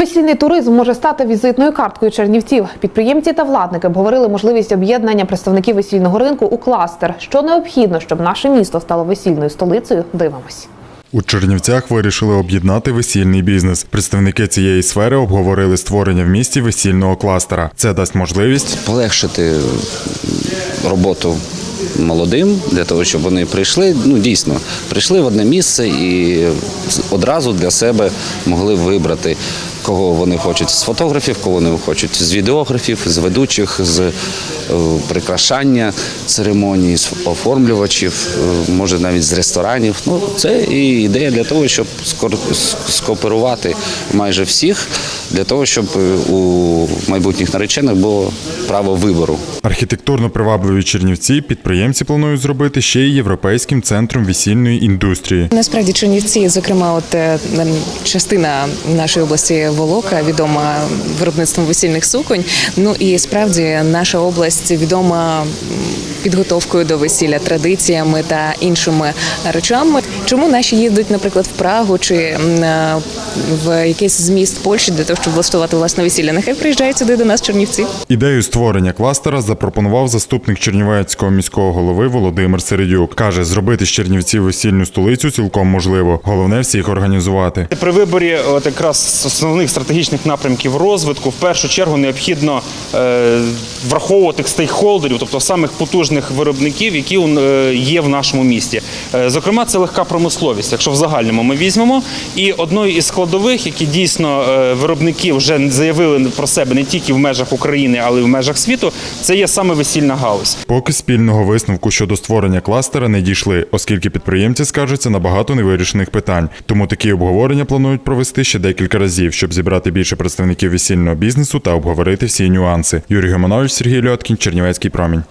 Весільний туризм може стати візитною карткою чернівців. Підприємці та владники обговорили можливість об'єднання представників весільного ринку у кластер. Що необхідно, щоб наше місто стало весільною столицею? Дивимось. У Чернівцях вирішили об'єднати весільний бізнес. Представники цієї сфери обговорили створення в місті весільного кластера. Це дасть можливість полегшити роботу молодим для того, щоб вони прийшли. Ну дійсно прийшли в одне місце і одразу для себе могли вибрати. Кого вони хочуть з фотографів, кого вони хочуть з відеографів, з ведучих, з е, прикрашання церемонії, з оформлювачів, е, може навіть з ресторанів. Ну це і ідея для того, щоб скооперувати майже всіх, для того, щоб е, у майбутніх наречених було право вибору. архітектурно привабливі Чернівці підприємці планують зробити ще й європейським центром весільної індустрії. Насправді Чернівці, зокрема, от е, частина нашої області Волока відома виробництвом весільних суконь. Ну і справді наша область відома підготовкою до весілля, традиціями та іншими речами. Чому наші їздять, наприклад, в Прагу чи в якийсь з міст Польщі для того, щоб влаштувати власне весілля? Нехай приїжджають сюди до нас, Чернівці. Ідею створення кластера запропонував заступник Чернівецького міського голови Володимир Середюк. Каже, зробити з Чернівців весільну столицю цілком можливо. Головне всіх організувати. При виборі от якраз основних стратегічних напрямків розвитку в першу чергу необхідно е, враховувати стейкхолдерів, тобто самих потужних виробників, які е, є в нашому місті. Е, зокрема, це легка промисловість, якщо в загальному ми візьмемо. І одною із складових, які дійсно е, виробники вже заявили про себе не тільки в межах України, але й в межах світу, це є саме весільна галузь. Поки спільного висновку щодо створення кластера не дійшли, оскільки підприємці скаржаться на багато невирішених питань. Тому такі обговорення планують провести ще декілька разів, щоб зібрати більше представників весільного бізнесу та обговорити всі нюанси. Юрій Гомонович, Сергій Льоткін, Чернівецький промінь.